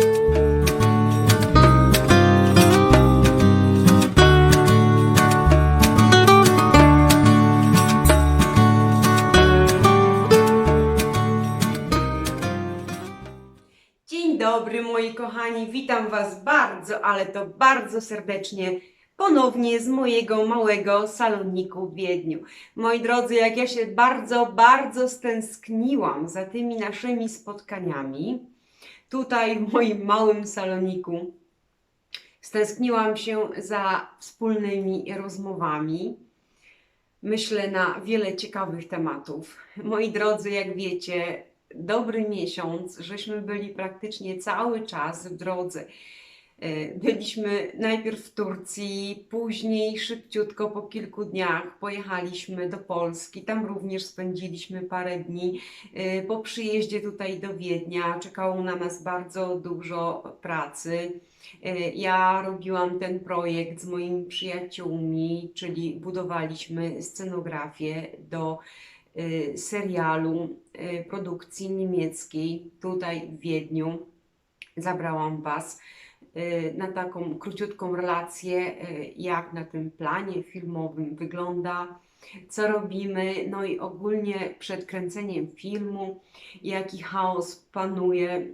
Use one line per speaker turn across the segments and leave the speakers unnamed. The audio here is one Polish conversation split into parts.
Dzień dobry moi kochani, witam Was bardzo, ale to bardzo serdecznie ponownie z mojego małego saloniku w Wiedniu. Moi drodzy, jak ja się bardzo, bardzo stęskniłam za tymi naszymi spotkaniami tutaj w moim małym saloniku, stęskniłam się za wspólnymi rozmowami. Myślę na wiele ciekawych tematów. Moi drodzy, jak wiecie, dobry miesiąc, żeśmy byli praktycznie cały czas w drodze. E, Byliśmy najpierw w Turcji, później szybciutko po kilku dniach pojechaliśmy do Polski. Tam również spędziliśmy parę dni. E, Po przyjeździe tutaj do Wiednia czekało na nas bardzo dużo pracy. E, Ja robiłam ten projekt z moimi przyjaciółmi, czyli budowaliśmy scenografię do serialu produkcji niemieckiej tutaj w Wiedniu. Zabrałam Was na taką króciutką relację, y, jak na tym planie filmowym wygląda, co robimy, no i ogólnie przed kręceniem filmu, jaki chaos panuje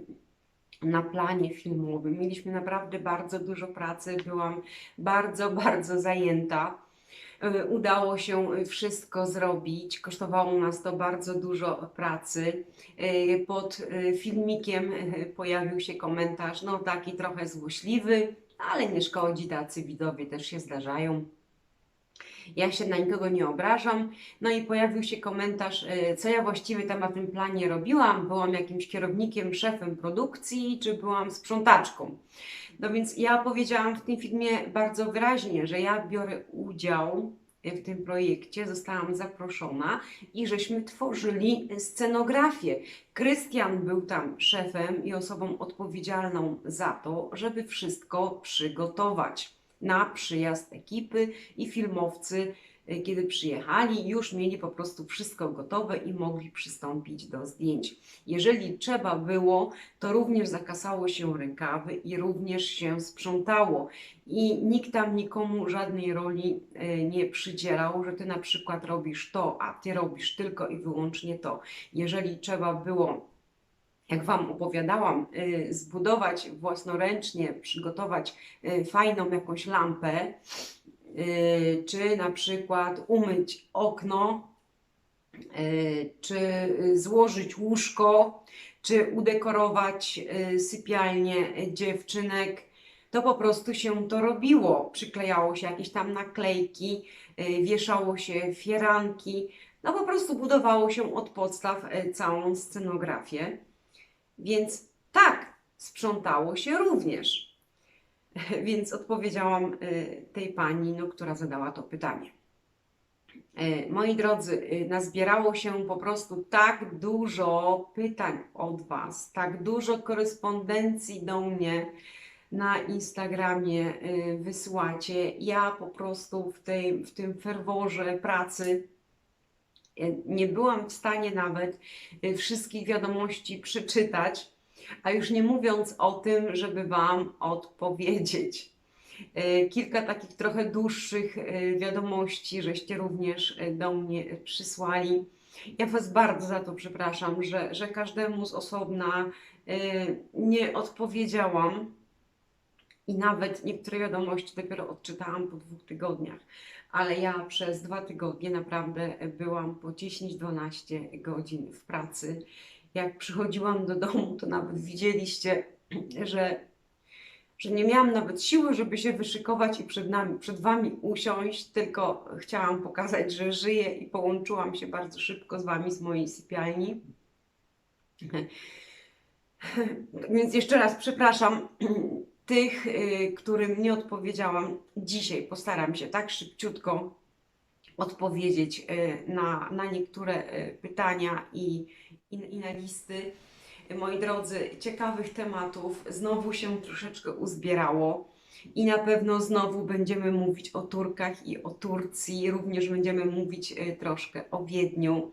na planie filmowym. Mieliśmy naprawdę bardzo dużo pracy, byłam bardzo, bardzo zajęta. Y, Udało się wszystko zrobić. Kosztowało nas to bardzo dużo pracy. Y, Pod filmikiem pojawił się komentarz, no taki trochę złośliwy, ale nie szkodzi, tacy widowie też się zdarzają. Ja się na nikogo nie obrażam. No i pojawił się komentarz, co ja właściwie tam na tym planie robiłam. Byłam jakimś kierownikiem, szefem produkcji, czy byłam sprzątaczką. No więc ja powiedziałam w tym filmie bardzo wyraźnie, że ja biorę udział w tym projekcie, zostałam zaproszona i żeśmy tworzyli scenografię. Krystian był tam szefem i osobą odpowiedzialną za to, żeby wszystko przygotować na przyjazd ekipy i filmowcy, kiedy przyjechali, już mieli po prostu wszystko gotowe i mogli przystąpić do zdjęć. Jeżeli trzeba było, to również zakasało się rękawy i również się sprzątało. I nikt tam nikomu żadnej roli e, nie przydzielał, że ty na przykład robisz to, a ty robisz tylko i wyłącznie to. Jeżeli trzeba było jak Wam opowiadałam, y, zbudować własnoręcznie, przygotować y, fajną jakąś lampę, czy na przykład umyć okno, y, czy y, złożyć łóżko, czy udekorować y, sypialnię dziewczynek, to po prostu się to robiło. Przyklejało się jakieś tam naklejki, y, wieszało się fieranki, no po prostu budowało się od podstaw y, całą scenografię. Więc tak, sprzątało się również. Więc odpowiedziałam y, tej pani, no, która zadała to pytanie. Y, Moi drodzy, y, nazbierało się po prostu tak dużo pytań od Was, tak dużo korespondencji do mnie na Instagramie wysyłacie. Ja po prostu w, tej, w tym ferworze pracy nie byłam w stanie nawet wszystkich wiadomości przeczytać, a już nie mówiąc o tym, żeby Wam odpowiedzieć. Y, Kilka takich trochę dłuższych y, wiadomości, żeście również y, do mnie przysłali. Ja Was bardzo za to przepraszam, że, że każdemu z osobna nie odpowiedziałam i nawet niektóre wiadomości dopiero odczytałam po dwóch tygodniach. Ale ja przez dwa tygodnie naprawdę byłam po 10-12 godzin w pracy. Jak przychodziłam do domu, to nawet widzieliście, że, że nie miałam nawet siły, żeby się wyszykować i przed, nami, przed Wami usiąść, tylko chciałam pokazać, że żyję i połączyłam się bardzo szybko z Wami z mojej sypialni. Więc jeszcze raz przepraszam tych, y, którym nie odpowiedziałam. Dzisiaj postaram się tak szybciutko odpowiedzieć y, na, na niektóre y, pytania i, i, i na listy. Moi drodzy, ciekawych tematów znowu się troszeczkę uzbierało. I na pewno znowu będziemy mówić o Turkach i o Turcji, również będziemy mówić y, troszkę o Wiedniu,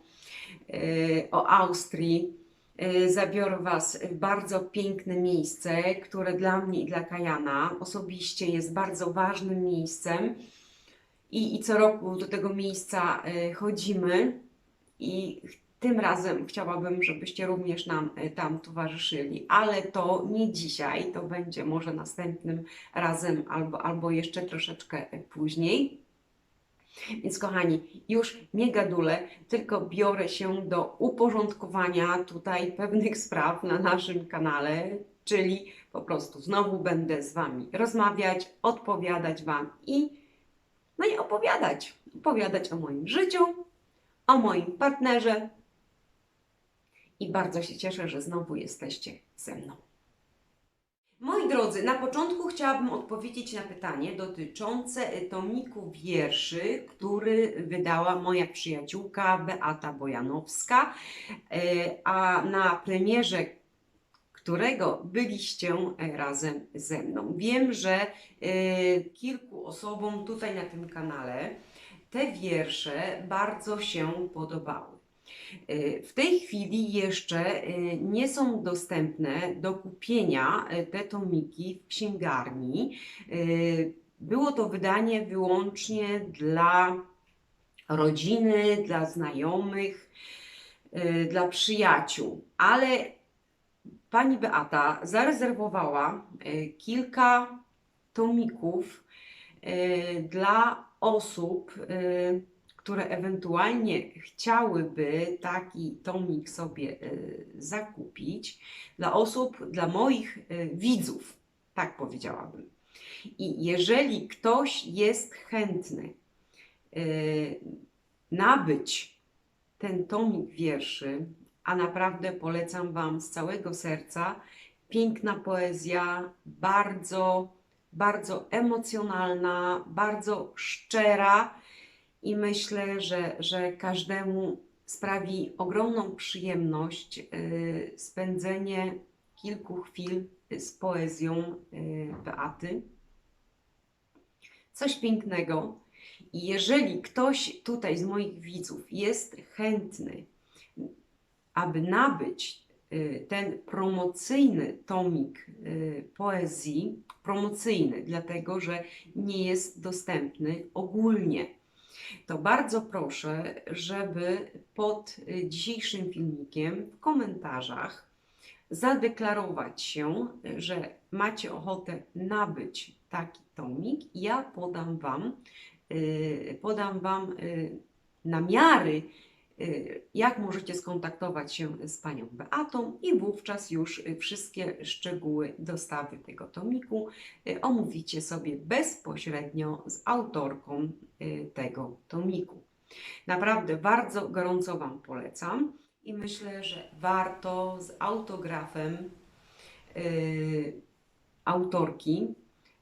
o Austrii. zabiorę Was w bardzo piękne miejsce, które dla mnie i dla Kajana osobiście jest bardzo ważnym miejscem. I, i co roku do tego miejsca y, chodzimy i tym razem chciałabym, żebyście również nam y, tam towarzyszyli, ale to nie dzisiaj, to będzie może następnym razem albo, albo jeszcze troszeczkę y, później. Więc kochani, już nie gadulę, tylko biorę się do uporządkowania tutaj pewnych spraw na naszym kanale, czyli po prostu znowu będę z Wami rozmawiać, odpowiadać Wam i no i opowiadać. Opowiadać o moim życiu, o moim partnerze. I bardzo się cieszę, że znowu jesteście ze mną. Moi drodzy, na początku chciałabym odpowiedzieć na pytanie dotyczące tomiku wierszy, który wydała moja przyjaciółka Beata Bojanowska, e, a na premierze którego byliście e, razem ze mną. Wiem, że e, kilku osobom tutaj na tym kanale te wiersze bardzo się podobały. E, W tej chwili jeszcze nie są dostępne do kupienia te tomiki w księgarni. Było to wydanie wyłącznie dla rodziny, dla znajomych, dla przyjaciół, ale pani Beata zarezerwowała e, kilka tomików e, dla osób, e, które ewentualnie chciałyby taki tomik sobie zakupić, dla osób, dla moich widzów, tak powiedziałabym. I jeżeli ktoś jest chętny nabyć ten tomik wierszy, a naprawdę polecam Wam z całego serca, piękna poezja, bardzo, bardzo emocjonalna, bardzo szczera i myślę, że, że każdemu sprawi ogromną przyjemność y, spędzenie kilku chwil z poezją y, Beaty. Coś pięknego. I jeżeli ktoś tutaj z moich widzów jest chętny, aby nabyć y, ten promocyjny tomik y, poezji, promocyjny, dlatego że nie jest dostępny ogólnie, to bardzo proszę, żeby pod y, dzisiejszym filmikiem w komentarzach zadeklarować się, że macie ochotę nabyć taki tomik. Ja podam Wam, podam Wam namiary, jak możecie skontaktować się z Panią Beatą i wówczas już y, wszystkie szczegóły dostawy tego tomiku y, omówicie sobie bezpośrednio z autorką y, tego tomiku. Naprawdę bardzo gorąco Wam polecam i myślę, że warto z autografem y, autorki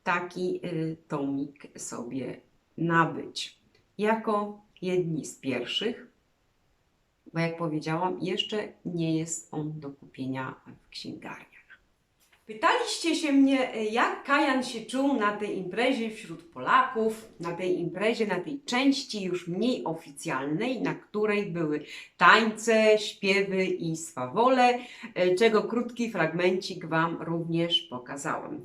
taki y, tomik sobie nabyć. Jako jedni z pierwszych, bo jak powiedziałam, jeszcze nie jest on do kupienia w księgarniach. Pytaliście się mnie, jak Kajan się czuł na tej imprezie wśród Polaków, na tej imprezie, na tej części już mniej oficjalnej, na której były tańce, śpiewy i swawole, czego krótki fragmencik Wam również pokazałam.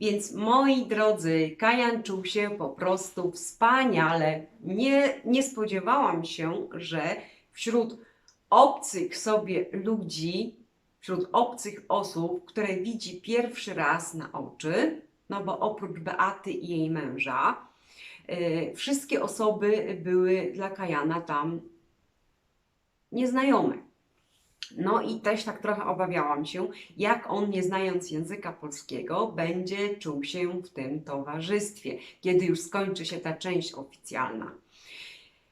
Więc moi drodzy, Kajan czuł się po prostu wspaniale. Nie, nie spodziewałam się, że wśród obcych sobie ludzi, wśród obcych osób, które widzi pierwszy raz na oczy, no bo oprócz Beaty i jej męża, y, wszystkie osoby były dla Kajana tam nieznajome. No i też tak trochę obawiałam się, jak on, nie znając języka polskiego, będzie czuł się w tym towarzystwie, kiedy już skończy się ta część oficjalna.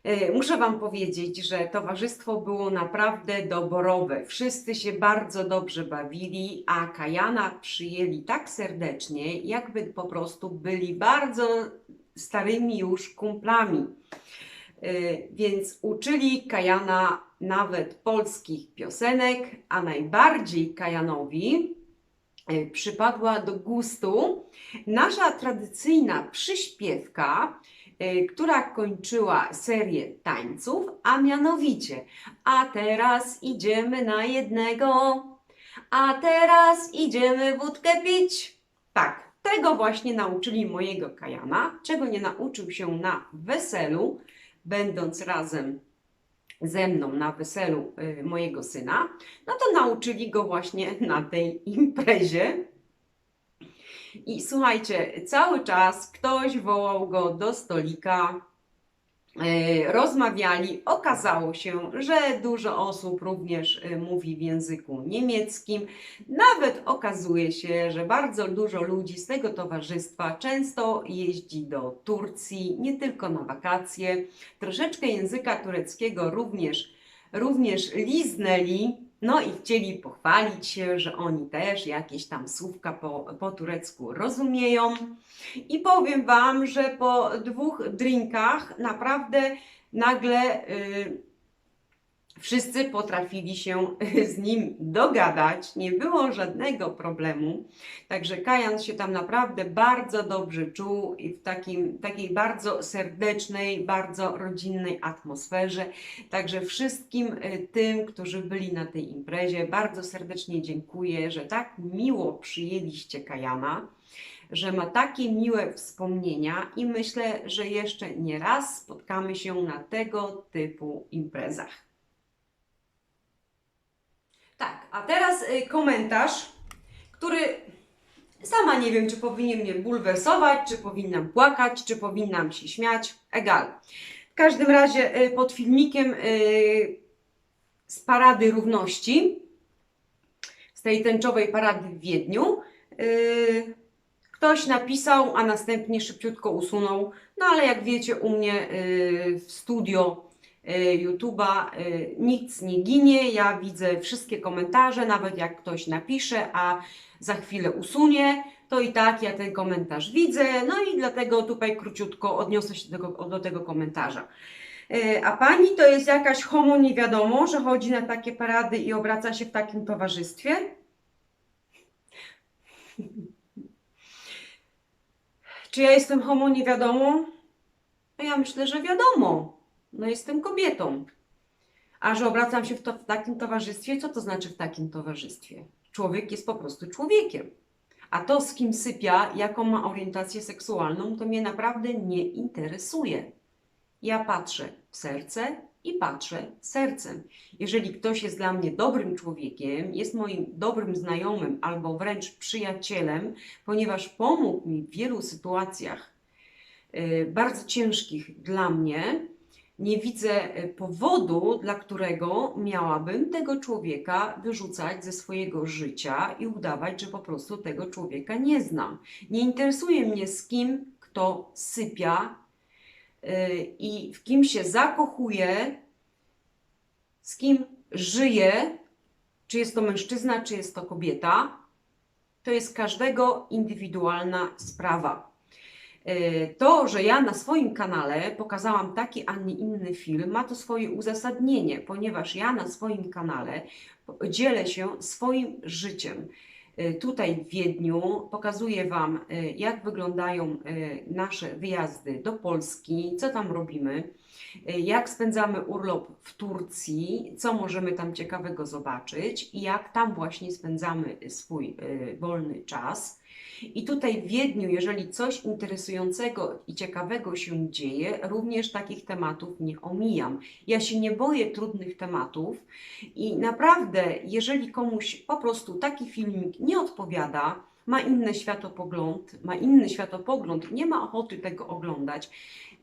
E, Muszę Wam powiedzieć, że towarzystwo było naprawdę doborowe. Wszyscy się bardzo dobrze bawili, a Kajana przyjęli tak serdecznie, jakby po prostu byli bardzo starymi już kumplami. E, Więc uczyli Kajana nawet polskich piosenek, a najbardziej Kajanowi e, przypadła do gustu nasza tradycyjna przyśpiewka która kończyła serię tańców, a mianowicie A teraz idziemy na jednego, a teraz idziemy wódkę pić. Tak, tego właśnie nauczyli mojego Kajana, czego nie nauczył się na weselu, będąc razem ze mną na weselu y, mojego syna, no to nauczyli go właśnie na tej imprezie. I słuchajcie, cały czas ktoś wołał go do stolika, e, rozmawiali. Okazało się, że dużo osób również e, mówi w języku niemieckim. Nawet okazuje się, że bardzo dużo ludzi z tego towarzystwa często jeździ do Turcji, nie tylko na wakacje. Troszeczkę języka tureckiego również, również liznęli. No i chcieli pochwalić się, że oni też jakieś tam słówka po, po turecku rozumieją. I powiem Wam, że po dwóch drinkach naprawdę nagle y, wszyscy potrafili się z nim dogadać. Nie było żadnego problemu. Także Kajan się tam naprawdę bardzo dobrze czuł i w takim, takiej bardzo serdecznej, bardzo rodzinnej atmosferze. Także wszystkim y, tym, którzy byli na tej imprezie, bardzo serdecznie dziękuję, że tak miło przyjęliście Kajana że ma takie miłe wspomnienia i myślę, że jeszcze nie raz spotkamy się na tego typu imprezach. Tak, a teraz y, komentarz, który sama nie wiem, czy powinien mnie bulwersować, czy powinnam płakać, czy powinnam się śmiać, egal. W każdym razie y, pod filmikiem y, z Parady Równości, z tej tęczowej parady w Wiedniu, ktoś napisał, a następnie szybciutko usunął. No ale jak wiecie, u mnie w studio YouTube'a y, nic nie ginie. Ja widzę wszystkie komentarze, nawet jak ktoś napisze, a za chwilę usunie, to i tak ja ten komentarz widzę. No i dlatego tutaj króciutko odniosę się do tego, do tego komentarza. Y, A pani to jest jakaś homo nie wiadomo, że chodzi na takie parady i obraca się w takim towarzystwie? Czy ja jestem homo nie wiadomo? No ja myślę, że wiadomo. No jestem kobietą. A że obracam się w, to, w takim towarzystwie, co to znaczy w takim towarzystwie? Człowiek jest po prostu człowiekiem. A to, z kim sypia, jaką ma orientację seksualną, to mnie naprawdę nie interesuje. Ja patrzę w serce i patrzę sercem. Jeżeli ktoś jest dla mnie dobrym człowiekiem, jest moim dobrym znajomym albo wręcz przyjacielem, ponieważ pomógł mi w wielu sytuacjach y, bardzo ciężkich dla mnie, nie widzę y, powodu, dla którego miałabym tego człowieka wyrzucać ze swojego życia i udawać, że po prostu tego człowieka nie znam. Nie interesuje mnie z kim kto sypia y, i w kim się zakochuje, z kim żyje, czy jest to mężczyzna, czy jest to kobieta. To jest każdego indywidualna sprawa. Y, To, że ja na swoim kanale pokazałam taki, a nie inny film, ma to swoje uzasadnienie, ponieważ ja na swoim kanale dzielę się swoim życiem. Y, Tutaj w Wiedniu pokazuję Wam, y, jak wyglądają nasze wyjazdy do Polski, co tam robimy, jak spędzamy urlop w Turcji, co możemy tam ciekawego zobaczyć i jak tam właśnie spędzamy swój y, wolny czas. I tutaj w Wiedniu, jeżeli coś interesującego i ciekawego się dzieje, również takich tematów nie omijam. Ja się nie boję trudnych tematów i naprawdę, jeżeli komuś po prostu taki filmik nie odpowiada, ma inny światopogląd, ma inny światopogląd, nie ma ochoty tego oglądać,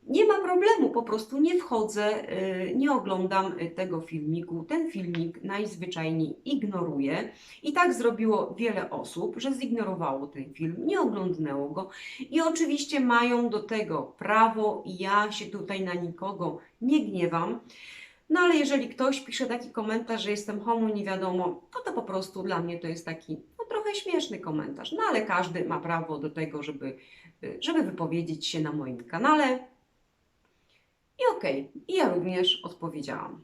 nie ma problemu, po prostu nie wchodzę, y, nie oglądam y, tego filmiku. Ten filmik najzwyczajniej ignoruję. I tak zrobiło wiele osób, że zignorowało ten film, nie oglądnęło go i oczywiście mają do tego prawo ja się tutaj na nikogo nie gniewam. No ale jeżeli ktoś pisze taki komentarz, że jestem homo, nie wiadomo, no to po prostu dla mnie to jest taki no, trochę śmieszny komentarz. No ale każdy ma prawo do tego, żeby, y, żeby wypowiedzieć się na moim kanale. I okej, i ja również odpowiedziałam.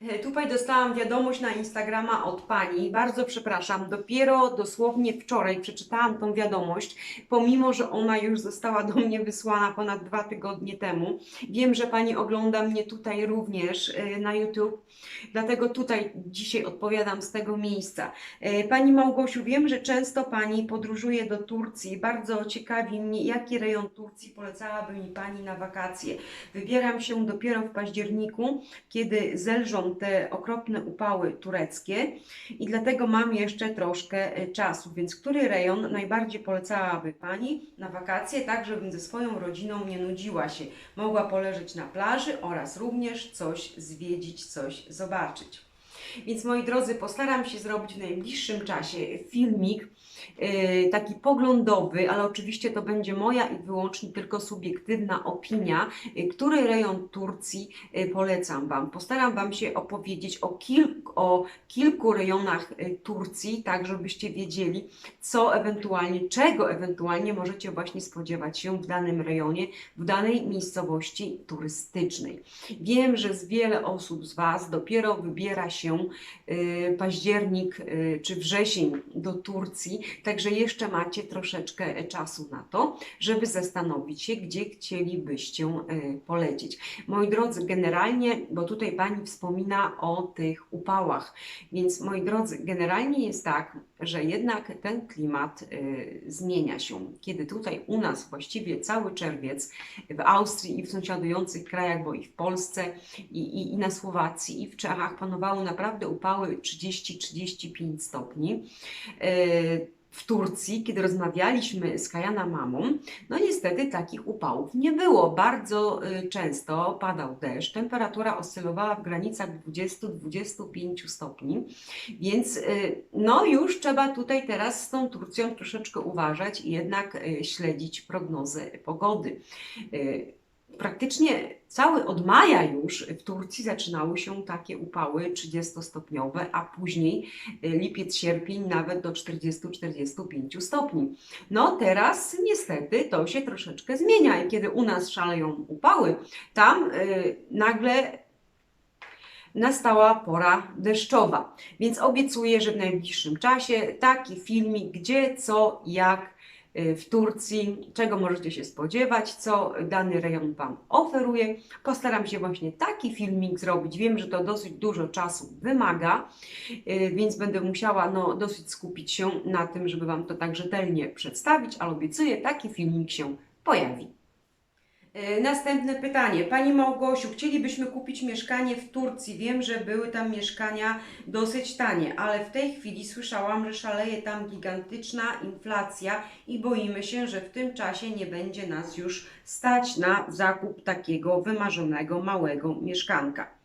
E, Tutaj dostałam wiadomość na Instagrama od pani. Bardzo przepraszam, dopiero dosłownie wczoraj przeczytałam tą wiadomość, pomimo że ona już została do mnie wysłana ponad dwa tygodnie temu. Wiem, że pani ogląda mnie tutaj również e, na YouTube, dlatego tutaj dzisiaj odpowiadam z tego miejsca. E, Pani Małgosiu, wiem, że często pani podróżuje do Turcji. Bardzo ciekawi mnie, jaki rejon Turcji polecałaby mi pani na wakacje. Wybieram się dopiero w październiku, kiedy zelżą te okropne upały tureckie i dlatego mam jeszcze troszkę e, czasu, więc który rejon najbardziej polecałaby Pani na wakacje, tak żebym ze swoją rodziną nie nudziła się, mogła poleżeć na plaży oraz również coś zwiedzić, coś zobaczyć. Więc moi drodzy, postaram się zrobić w najbliższym czasie filmik yy, taki poglądowy, ale oczywiście to będzie moja i wyłącznie tylko subiektywna opinia, yy, który rejon Turcji yy, polecam Wam. Postaram Wam się opowiedzieć o, kil- o kilku rejonach Turcji, tak żebyście wiedzieli, co ewentualnie, czego ewentualnie możecie właśnie spodziewać się w danym rejonie, w danej miejscowości turystycznej. Wiem, że z wiele osób z Was dopiero wybiera się y, październik y, czy wrzesień do Turcji, także jeszcze macie troszeczkę czasu na to, żeby zastanowić się, gdzie chcielibyście y, polecieć. Moi drodzy, generalnie, bo tutaj Pani wspomina o tych upałach, więc moi drodzy, generalnie jest tak, że jednak ten klimat y, zmienia się. Kiedy tutaj u nas właściwie cały czerwiec, w Austrii i w sąsiadujących krajach, bo i w Polsce, i, i, i na Słowacji, i w Czechach panowały naprawdę upały 30-35 stopni. Y, w Turcji, kiedy rozmawialiśmy z Kajana mamą, no niestety takich upałów nie było. Bardzo y, często padał deszcz, temperatura oscylowała w granicach 20-25 stopni, więc y, no już trzeba tutaj teraz z tą Turcją troszeczkę uważać i jednak y, śledzić prognozę pogody. Praktycznie cały od maja już w Turcji zaczynały się takie upały 30-stopniowe, a później y, lipiec, sierpień nawet do 40-45 stopni. No teraz niestety to się troszeczkę zmienia i kiedy u nas szaleją upały, tam y, nagle nastała pora deszczowa. Więc obiecuję, że w najbliższym czasie taki filmik, gdzie, co, jak w Turcji, czego możecie się spodziewać, co dany rejon Wam oferuje. Postaram się właśnie taki filmik zrobić. Wiem, że to dosyć dużo czasu wymaga, y, więc będę musiała no, dosyć skupić się na tym, żeby Wam to tak rzetelnie przedstawić, ale obiecuję, taki filmik się pojawi. E, Następne pytanie. Pani Małgosiu, chcielibyśmy kupić mieszkanie w Turcji. Wiem, że były tam mieszkania dosyć tanie, ale w tej chwili słyszałam, że szaleje tam gigantyczna inflacja i boimy się, że w tym czasie nie będzie nas już stać na zakup takiego wymarzonego małego mieszkanka.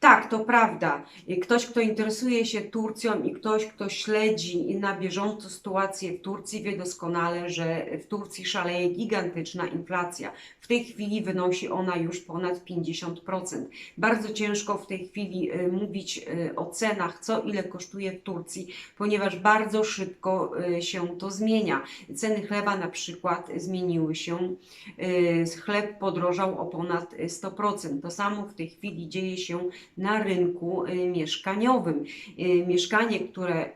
Tak, to prawda. Ktoś, kto interesuje się Turcją i ktoś, kto śledzi na bieżąco sytuację w Turcji, wie doskonale, że w Turcji szaleje gigantyczna inflacja. W tej chwili wynosi ona już ponad 50%. Bardzo ciężko w tej chwili y, mówić y, o cenach, co ile kosztuje w Turcji, ponieważ bardzo szybko y, się to zmienia. Ceny chleba na przykład zmieniły się. Chleb podrożał o ponad 100%. To samo w tej chwili dzieje się na rynku y, mieszkaniowym. Y, Mieszkanie, które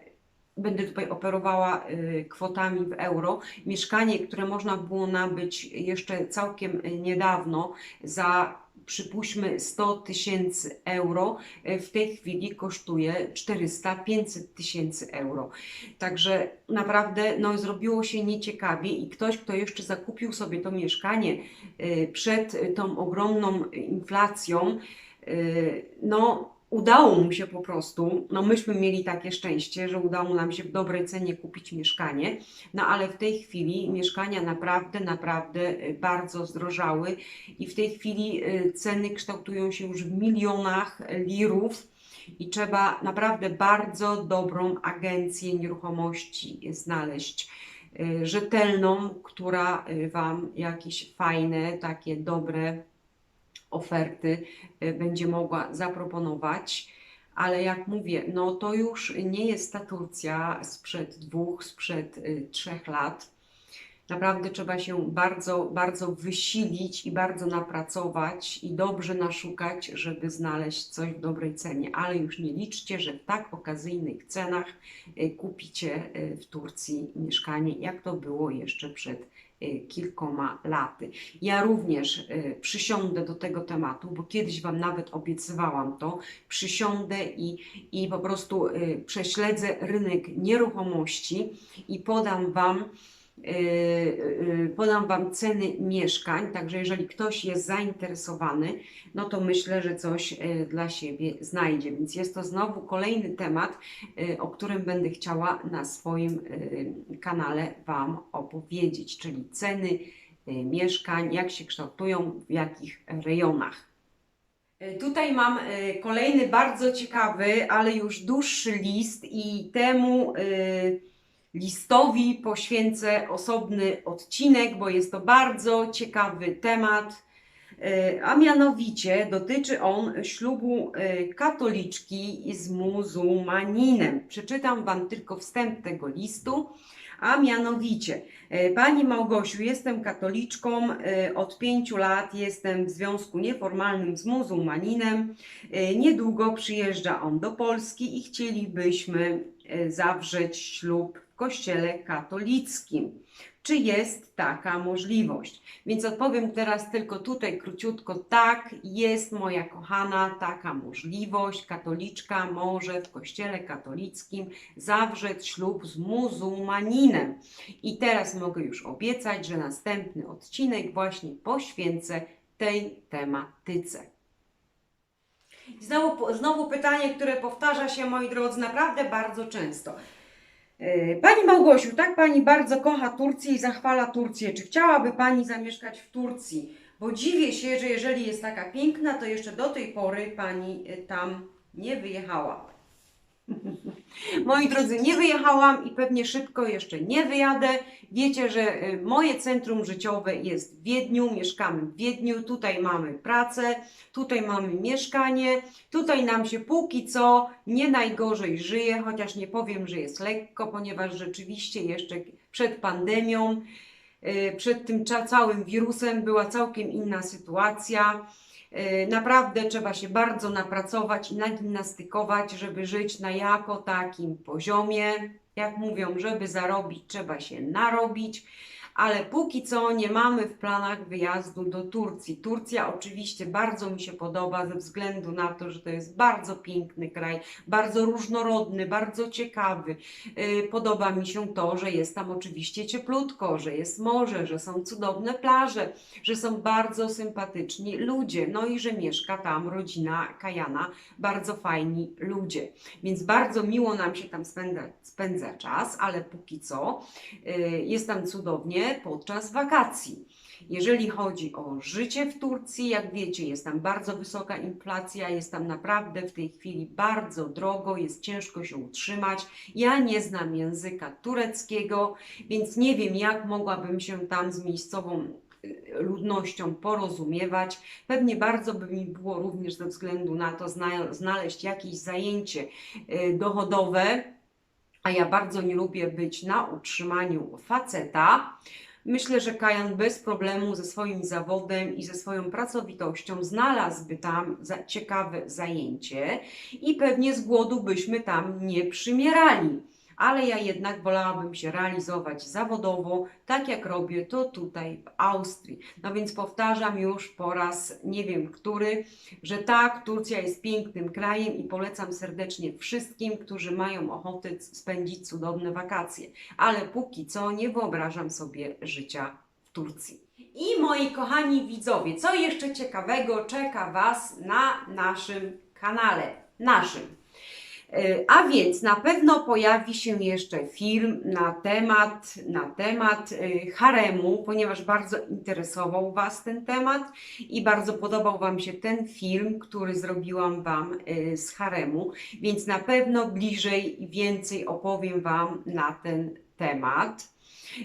będę tutaj operowała y, kwotami w euro, mieszkanie, które można było nabyć jeszcze całkiem niedawno za przypuśćmy 100 tysięcy euro, w tej chwili kosztuje 400-500 tysięcy euro. Także naprawdę no, zrobiło się nieciekawie i ktoś, kto jeszcze zakupił sobie to mieszkanie przed tą ogromną inflacją, no udało mu się po prostu, no myśmy mieli takie szczęście, że udało nam się w dobrej cenie kupić mieszkanie, no ale w tej chwili mieszkania naprawdę, naprawdę y, bardzo zdrożały i w tej chwili y, ceny kształtują się już w milionach lirów i trzeba naprawdę bardzo dobrą agencję nieruchomości znaleźć. y, Rzetelną, która Wam jakieś fajne, takie dobre oferty y, będzie mogła zaproponować. Ale jak mówię, no to już nie jest ta Turcja sprzed dwóch, sprzed y, trzech lat. Naprawdę trzeba się bardzo, bardzo wysilić i bardzo napracować i dobrze naszukać, żeby znaleźć coś w dobrej cenie. Ale już nie liczcie, że w tak okazyjnych cenach y, kupicie w Turcji mieszkanie, jak to było jeszcze przed kilkoma laty. Ja również y, przysiądę do tego tematu, bo kiedyś Wam nawet obiecywałam to. Przysiądę i, i po prostu y, prześledzę rynek nieruchomości i podam Wam y, y, podam Wam ceny mieszkań, także jeżeli ktoś jest zainteresowany, no to myślę, że coś y, dla siebie znajdzie. Więc jest to znowu kolejny temat, y, o którym będę chciała na swoim y, kanale Wam opowiedzieć, czyli ceny y, mieszkań, jak się kształtują, w jakich rejonach. Y, Tutaj mam y, kolejny bardzo ciekawy, ale już dłuższy list i temu y, listowi poświęcę osobny odcinek, bo jest to bardzo ciekawy temat. Y, A mianowicie dotyczy on ślubu y, katoliczki z muzułmaninem. Przeczytam Wam tylko wstęp tego listu. A mianowicie, y, Pani Małgosiu, jestem katoliczką, od pięciu lat jestem w związku nieformalnym z muzułmaninem. Niedługo przyjeżdża on do Polski i chcielibyśmy zawrzeć ślub kościele katolickim. Czy jest taka możliwość? Więc odpowiem teraz tylko tutaj króciutko. Tak, jest moja kochana taka możliwość. Katoliczka może w kościele katolickim zawrzeć ślub z muzułmaninem. I teraz mogę już obiecać, że następny odcinek właśnie poświęcę tej tematyce. Znowu, znowu pytanie, które powtarza się, moi drodzy, naprawdę bardzo często. E, Pani Małgosiu, tak Pani bardzo kocha Turcję i zachwala Turcję. Czy chciałaby Pani zamieszkać w Turcji? Bo dziwię się, że jeżeli jest taka piękna, to jeszcze do tej pory Pani e, tam nie wyjechała. Moi drodzy, nie wyjechałam i pewnie szybko jeszcze nie wyjadę. Wiecie, że e, moje centrum życiowe jest w Wiedniu, mieszkamy w Wiedniu, tutaj mamy pracę, tutaj mamy mieszkanie, tutaj nam się póki co nie najgorzej żyje, chociaż nie powiem, że jest lekko, ponieważ rzeczywiście jeszcze przed pandemią, e, przed tym całym wirusem była całkiem inna sytuacja. E, Naprawdę trzeba się bardzo napracować i nagimnastykować, żeby żyć na jako takim poziomie. Jak mówią, żeby zarobić, trzeba się narobić, ale póki co nie mamy w planach wyjazdu do Turcji. Turcja oczywiście bardzo mi się podoba ze względu na to, że to jest bardzo piękny kraj, bardzo różnorodny, bardzo ciekawy. Yy, Podoba mi się to, że jest tam oczywiście cieplutko, że jest morze, że są cudowne plaże, że są bardzo sympatyczni ludzie, no i że mieszka tam rodzina Kajana, bardzo fajni ludzie. Więc bardzo miło nam się tam spędza, spędza czas, ale póki co y, jest tam cudownie podczas wakacji. Jeżeli chodzi o życie w Turcji, jak wiecie, jest tam bardzo wysoka inflacja, jest tam naprawdę w tej chwili bardzo drogo, jest ciężko się utrzymać. Ja nie znam języka tureckiego, więc nie wiem, jak mogłabym się tam z miejscową y, ludnością porozumiewać. Pewnie bardzo by mi było również ze względu na to zna- znaleźć jakieś zajęcie y, dochodowe, a ja bardzo nie lubię być na utrzymaniu faceta. Myślę, że Kajan bez problemu ze swoim zawodem i ze swoją pracowitością znalazłby tam ciekawe zajęcie i pewnie z głodu byśmy tam nie przymierali. Ale ja jednak wolałabym się realizować zawodowo, tak jak robię to tutaj w Austrii. No więc powtarzam już po raz nie wiem który, że tak, Turcja jest pięknym krajem i polecam serdecznie wszystkim, którzy mają ochotę spędzić cudowne wakacje. Ale póki co nie wyobrażam sobie życia w Turcji. I moi kochani widzowie, co jeszcze ciekawego czeka Was na naszym kanale? Naszym. A więc na pewno pojawi się jeszcze film na temat, na temat e, haremu, ponieważ bardzo interesował Was ten temat i bardzo podobał Wam się ten film, który zrobiłam Wam e, z haremu, więc na pewno bliżej i więcej opowiem Wam na ten temat.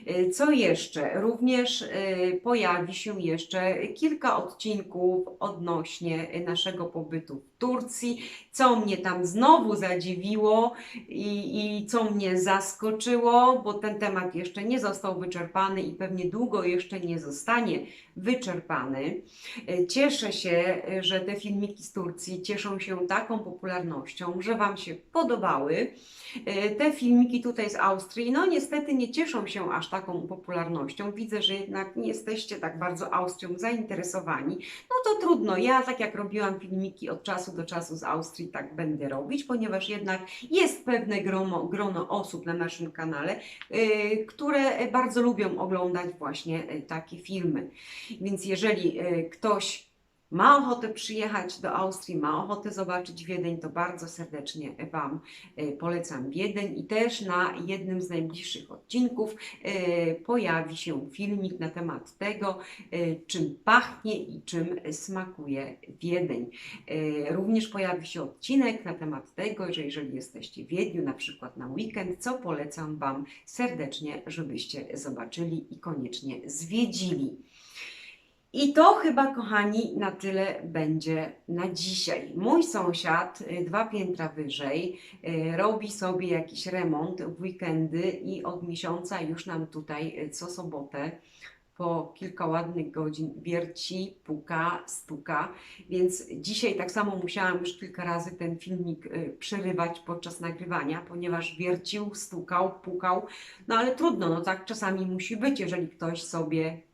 Y, Co jeszcze? Również y, pojawi się jeszcze kilka odcinków odnośnie naszego pobytu w Turcji, co mnie tam znowu zadziwiło i, i co mnie zaskoczyło, bo ten temat jeszcze nie został wyczerpany i pewnie długo jeszcze nie zostanie wyczerpany. Y, Cieszę się, że te filmiki z Turcji cieszą się taką popularnością, że Wam się podobały. Y, Te filmiki tutaj z Austrii, no niestety nie cieszą się aż taką popularnością. Widzę, że jednak nie jesteście tak bardzo Austrią zainteresowani. No to trudno. Ja tak jak robiłam filmiki od czasu do czasu z Austrii, tak będę robić, ponieważ jednak jest pewne grono, grono osób na naszym kanale, y, które bardzo lubią oglądać właśnie y, takie filmy. Więc jeżeli y, ktoś ma ochotę przyjechać do Austrii, ma ochotę zobaczyć Wiedeń, to bardzo serdecznie Wam y, polecam Wiedeń i też na jednym z najbliższych odcinków y, pojawi się filmik na temat tego, y, czym pachnie i czym smakuje Wiedeń. Również pojawi się odcinek na temat tego, że jeżeli jesteście w Wiedniu, na przykład na weekend, co polecam Wam serdecznie, żebyście zobaczyli i koniecznie zwiedzili. I to chyba, kochani, na tyle będzie na dzisiaj. Mój sąsiad, y, dwa piętra wyżej, y, robi sobie jakiś remont w weekendy i od miesiąca już nam tutaj y, co sobotę po kilka ładnych godzin wierci, puka, stuka, więc dzisiaj tak samo musiałam już kilka razy ten filmik przerywać podczas nagrywania, ponieważ wiercił, stukał, pukał, no ale trudno, no tak czasami musi być, jeżeli ktoś sobie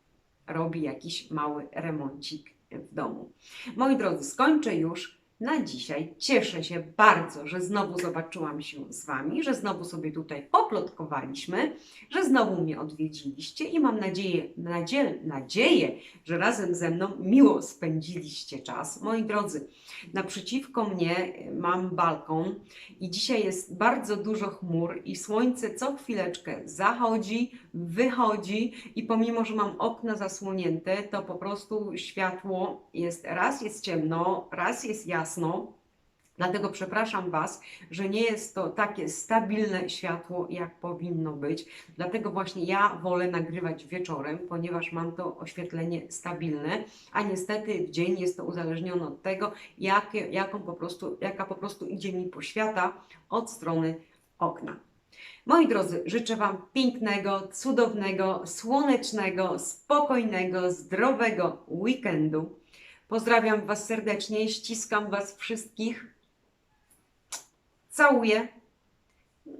robi jakiś mały remoncik w domu. Moi drodzy, skończę już na dzisiaj. Cieszę się bardzo, że znowu zobaczyłam się z Wami, że znowu sobie tutaj poplotkowaliśmy, że znowu mnie odwiedziliście i mam nadzieję, nadzie, nadzieję, że razem ze mną miło spędziliście czas. Moi drodzy, naprzeciwko mnie mam balkon i dzisiaj jest bardzo dużo chmur i słońce co chwileczkę zachodzi, wychodzi i pomimo, że mam okna zasłonięte, to po prostu światło jest, raz jest ciemno, raz jest jasno. Dlatego przepraszam Was, że nie jest to takie stabilne światło, jak powinno być. Dlatego właśnie ja wolę nagrywać wieczorem, ponieważ mam to oświetlenie stabilne, a niestety w dzień jest to uzależnione od tego, jakie, jaką po prostu, jaka po prostu idzie mi poświata od strony okna. Moi drodzy, życzę Wam pięknego, cudownego, słonecznego, spokojnego, zdrowego weekendu. Pozdrawiam Was serdecznie, ściskam Was wszystkich. Całuję.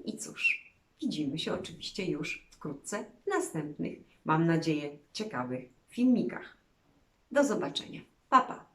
I cóż, widzimy się oczywiście już wkrótce w następnych, mam nadzieję, ciekawych filmikach. Do zobaczenia. Pa, pa.